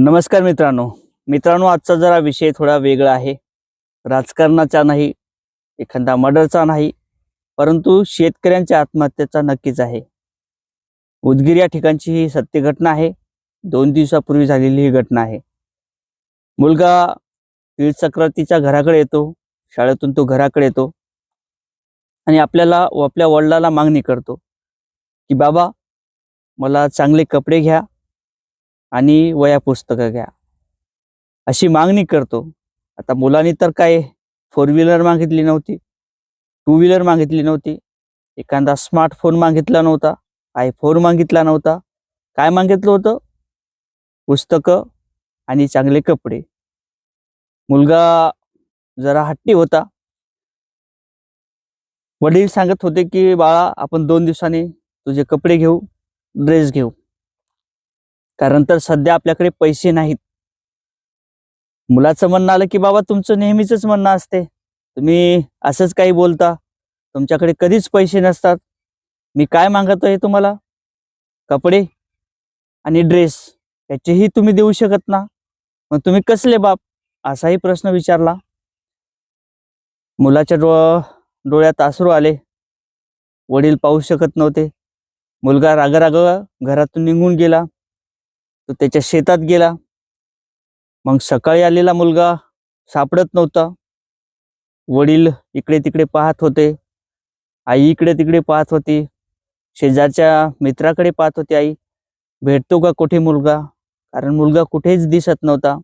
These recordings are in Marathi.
नमस्कार मित्रांनो. मित्रांनो आजचा जरा विषय थोडा वेगळा आहे. राजकारणाचा नाही एखादा मर्डरचा नाही परंतु शेतकऱ्यांच्या आत्महत्येचा नक्कीच आहे. उदगीर या ठिकाणची ही सत्य घटना आहे. दोन दिवसापूर्वी झालेली ही घटना आहे. मुलगा तीळ सक्रातीच्या घराकडे येतो शाळेतून तो घराकडे येतो आणि आपल्याला व आपल्या वडिलाला मागणी करतो की बाबा मला चांगले कपडे घ्या आणि वया पुस्तकं घ्या. अशी मागणी करतो. आता मुलांनी तर काय फोर व्हीलर मागितली नव्हती टू व्हीलर मागितली नव्हती एखादा स्मार्टफोन मागितला नव्हता आयफोन मागितला नव्हता. काय मागितलं होतं? पुस्तकं आणि चांगले कपडे. मुलगा जरा हट्टी होता. वडील सांगत होते की बाळा आपण दोन दिवसांनी तुझे कपडे घेऊ ड्रेस घेऊ. कारण तर सध्या आपल्याकडे पैसे नाहीत. मुलाचं म्हणणं आलं की बाबा तुमचं नेहमीच म्हणणं असते. तुम्ही असंच काही बोलता. तुमच्याकडे कधीच पैसे नसतात. मी काय मागतोय तुम्हाला? कपडे आणि ड्रेस याचेही तुम्ही देऊ शकत ना? मग तुम्ही कसले बाप? असाही प्रश्न विचारला. मुलाच्या डो डोळ्यात आसरू आले. वडील पाहू शकत नव्हते. मुलगा राग घरातून निघून गेला. तो त्याच्या शेतात गेला. मग सकाळी आलेला मुलगा सापडत नव्हता. वडील इकडे तिकडे पाहत होते. आई इकडे तिकडे पाहत होती. शेजारच्या मित्राकडे पाहत होती आई. भेटतो का कुठे मुलगा? कारण मुलगा कुठेच दिसत नव्हता.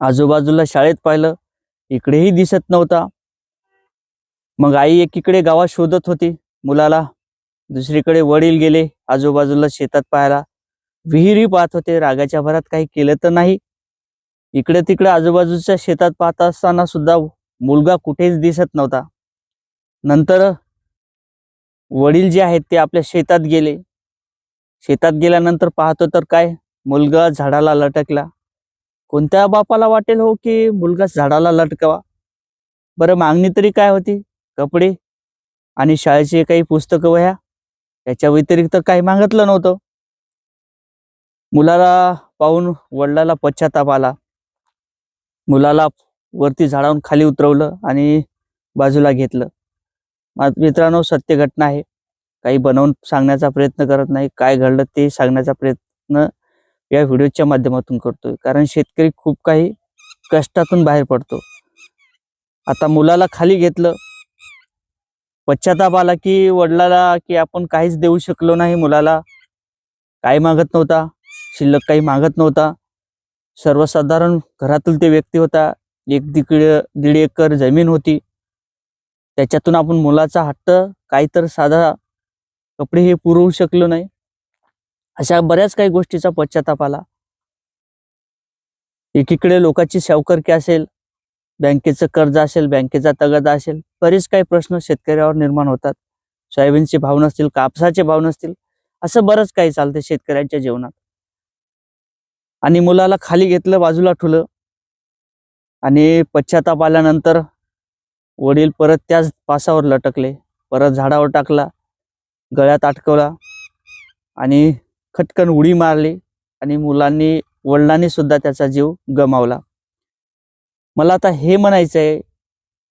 आजूबाजूला शाळेत पाहिलं इकडेही दिसत नव्हता. मग आई एकीकडे गावात शोधत होती. मुलाला दुसरीकडे वडील गेले आजूबाजूला शेतात पाहायला. विहिरी पाहत होते. रागाच्या भरात काही केलं तर नाही. इकडे तिकडे आजूबाजूच्या शेतात पाहत असताना सुद्धा मुलगा कुठेच दिसत नव्हता. नंतर वडील जे आहेत ते आपल्या शेतात गेले. शेतात गेल्यानंतर पाहतो तर काय? मुलगा झाडाला लटकला. कोणत्या बापाला वाटेल हो की मुलगा झाडाला लटकावा? बरं मागणी तरी काय होती? कपडे आणि शाळेचे काही पुस्तकं वह्या? त्याच्या व्यतिरिक्त काही मागितलं नव्हतं. मुलाला पाहून वडिलाला पश्चाताप आला. मुलाला वरती झाडावून खाली उतरवलं आणि बाजूला घेतलं. मित्रांनो सत्य घटना आहे. काही बनवून सांगण्याचा प्रयत्न करत नाही. काय घडलं ते सांगण्याचा प्रयत्न या व्हिडिओच्या माध्यमातून करतोय. कारण शेतकरी खूप काही कष्टातून बाहेर पडतो. आता मुलाला खाली घेतलं. पश्चाताप आला की वडिलाला की आपण काहीच देऊ शकलो नाही मुलाला. काही मागत नव्हता. शिल्लक काही मागत नव्हता. सर्वसाधारण घरातील ते व्यक्ती होता. एक दीड दीड एकर जमीन होती. त्याच्यातून आपण मुलाचा हट्ट काही तर साधा कपडे हे पुरवू शकलो नाही. अशा बऱ्याच काही गोष्टीचा पश्चाताप आला. एकीकडे लोकांची सावकरकी असेल बँकेचं कर्ज असेल बँकेचा तगादा असेल बरेच काही प्रश्न शेतकऱ्यावर निर्माण होतात. सोयाबीनचे भाव नसतील कापसाचे भाव नसतील असं बरंच काही चालतं शेतकऱ्यांच्या जीवनात. आणि मुलाला खाली घेतलं बाजूला ठुलं आणि पश्चाताप आल्यानंतर वडील परत त्याच पासावर लटकले. परत झाडावर टाकला गळ्यात अटकवला आणि खटकन उडी मारली आणि मुलांनी वडिलांनी सुद्धा त्याचा जीव गमावला. मला आता हे म्हणायचं आहे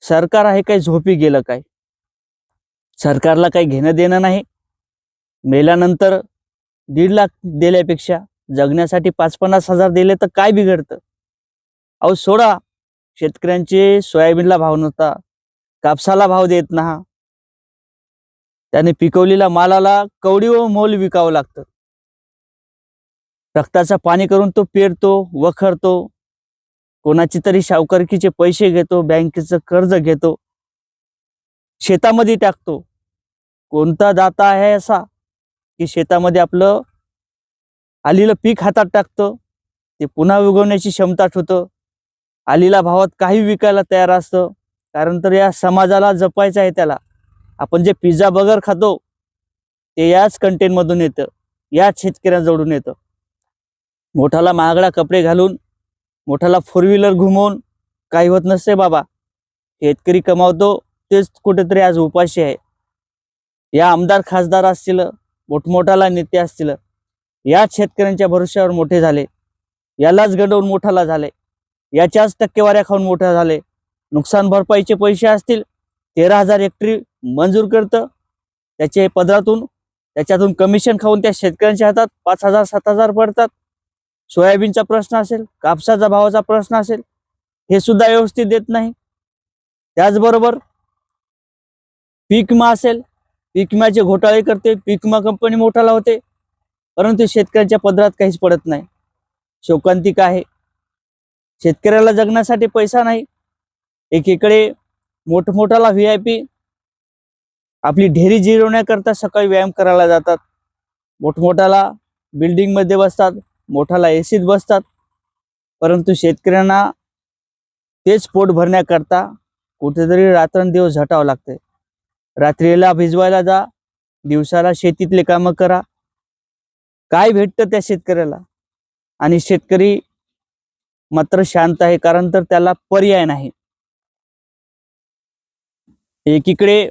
सरकार आहे काय झोपी गेलं काय? सरकारला काही घेणं देणं नाही. मेल्यानंतर दीड लाख दिल्यापेक्षा जगण्यासाठी पाच पन्नास हजार दिले तर काय बिघडतं? अहो सोडा. शेतकऱ्यांचे सोयाबीनला भाव नव्हता. कापसाला भाव देत ना त्याने पिकवलेल्या मालाला कवडी व मोल विकावं लागतं. रक्ताचा पाणी करून तो पेरतो वखरतो. कोणाची तरी सावकारकीचे पैसे घेतो बँकेचं कर्ज घेतो. शेतामध्ये टाकतो. कोणता दाता आहे असा की शेतामध्ये आपलं आलेलं पीक हातात टाकतं ते पुन्हा उगवण्याची क्षमता ठेवतं. आलीला भावात काही विकायला तयार असतं कारण तर या समाजाला जपायचं आहे त्याला. आपण जे पिझ्झा बगर खातो ते याच कंटेनमधून येतं याच शेतकऱ्यांजवळून येतं. मोठाला महागडा कपडे घालून मोठाला फोर व्हीलर घुमवून काही होत नसते बाबा. शेतकरी कमावतो तेच कुठेतरी आज उपाशी आहे. या आमदार खासदार असतील मोठमोठाला नेते असतील याच शेतकऱ्यांच्या भरोश्यावर मोठे झाले. यालाच गडवून मोठाला झाले. याच्याच टक्केवाऱ्या खाऊन मोठा झाले. नुकसान भरपाईचे पैसे असतील. तेरा हजार हेक्टरी मंजूर करतं. त्याचे पदरातून त्याच्यातून कमिशन खाऊन त्या शेतकऱ्यांच्या हातात पाच हजार सात हजार पडतात. सोयाबीनचा प्रश्न असेल कापसाचा भावाचा प्रश्न असेल हे सुद्धा व्यवस्थित देत नाही. त्याचबरोबर पीक विमा असेल पीक विम्याचे घोटाळे करते पीक विमा कंपनी मोठाला होते. परंतु शेतकऱ्यांच्या पदरात काहीच पडत नाही. शोकांतिक आहे. शेतकऱ्याला जगण्यासाठी पैसा नाही. एकीकडे मोठमोठाला व्ही आय पी आपली ढेरी जिरवण्याकरता सकाळी व्यायाम करायला जातात. मोठमोठाला बिल्डिंगमध्ये बसतात मोठाला एसीत बसतात. परंतु शेतकऱ्यांना तेच पोट भरण्याकरता कुठेतरी रात्रंदिवस झटावं लागते रात्रीला भिजवायला जा दिवसाला शेतीतले कामं करा. काय भेटतं त्या शेतकऱ्याला? आणि शेतकरी मात्र शांत आहे कारण तर त्याला पर्याय नाही. एकीकडे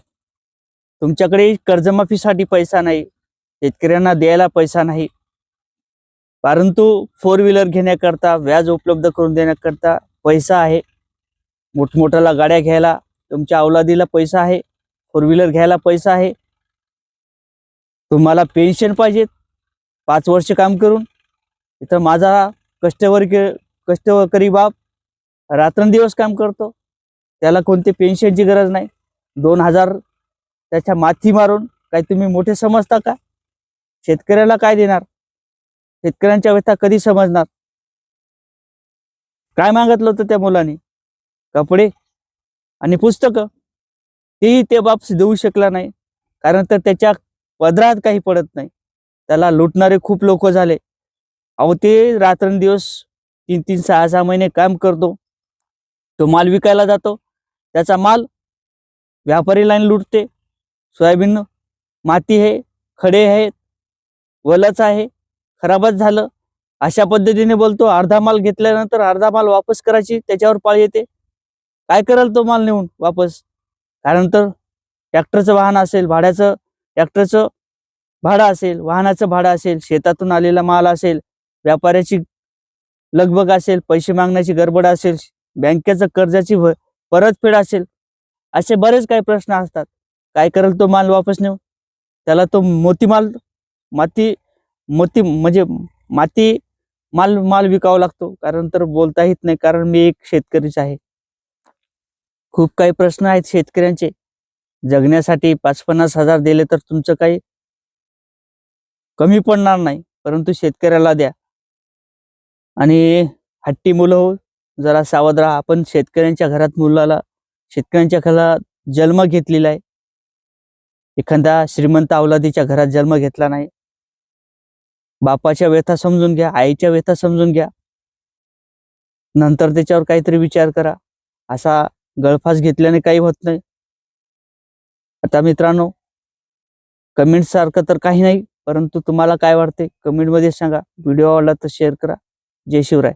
तुमच्याकडे कर्जमाफीसाठी पैसा नाही शेतकऱ्यांना द्यायला पैसा नाही परंतु फोर व्हीलर घेण्याकरता व्याज उपलब्ध करून देण्याकरता पैसा आहे. मोठमोठ्याला गाड्या घ्यायला तुमच्या अवलादीला पैसा आहे फोर व्हीलर घ्यायला पैसा आहे. तुम्हाला पेन्शन पाहिजेत. पाच वर्ष काम करून इथं माझा कष्टवर्ग कष्टकरी बाप रात्रंदिवस काम करतो. त्याला कोणते पेन्शनची गरज नाही. दोन हजार त्याच्या माथी मारून काय तुम्ही मोठे समजता का? शेतकऱ्याला काय देणार? शेतकऱ्यांच्या व्यथा कधी समजणार? काय मागितलं होतं त्या मुलाने? कपडे आणि पुस्तकं? तेही ते बाप देऊ शकला नाही. कारण तर त्याच्या पदरात काही पडत नाही. त्याला लुटणारे खूप लोक झाले. अहो ते रात्रंदिवस तीन तीन सहा सहा महिने काम करतो. तो माल विकायला जातो. त्याचा माल व्यापारी लाईन लुटते. सोयाबीन माती आहे खडे आहेत वलच आहे खराबच झालं. अशा पद्धतीने बोलतो अर्धा माल घेतल्यानंतर अर्धा माल वापस करायची त्याच्यावर पाळ येते. काय कराल तो माल नेऊन वापस? कारण तर ट्रॅक्टरचं वाहन असेल भाड्याचं ट्रॅक्टरचं भाडं असेल वाहनाचं भाडं असेल शेतातून आलेला माल असेल व्यापाऱ्याची लगबग असेल पैसे मागण्याची गडबड असेल बँकेचं कर्जाची परतफेड असेल असे बरेच काही प्रश्न असतात. काय करेल तो माल वापस नेऊ त्याला तो मोती माल माती मोती म्हणजे माती माल माल विकावा लागतो. कारण तर बोलता येत नाही कारण मी एक शेतकरीच आहे. खूप काही प्रश्न आहेत शेतकऱ्यांचे. जगण्यासाठी पाच पन्नास हजार दिले तर तुमचं काही कमी पडणार नाही परंतु शेतकऱ्याला द्या. आणि हट्टी मुलं हो जरा सावध राहा. आपण शेतकऱ्यांच्या घरात मुलाला शेतकऱ्यांच्या घरात जन्म घेतलेला आहे. एखाद्या श्रीमंत अवलादीच्या घरात जन्म घेतला नाही. बापाच्या व्यथा समजून घ्या आईच्या व्यथा समजून घ्या. नंतर त्याच्यावर काहीतरी विचार करा. असा गळफास घेतल्याने काही होत नाही. आता मित्रांनो कमेंट सारखं तर काही नाही. परंतु तुम्हाला काय वाटते? कमेंटमध्ये सांगा. व्हिडिओ आवडला तर शेअर करा. जय शिवराय.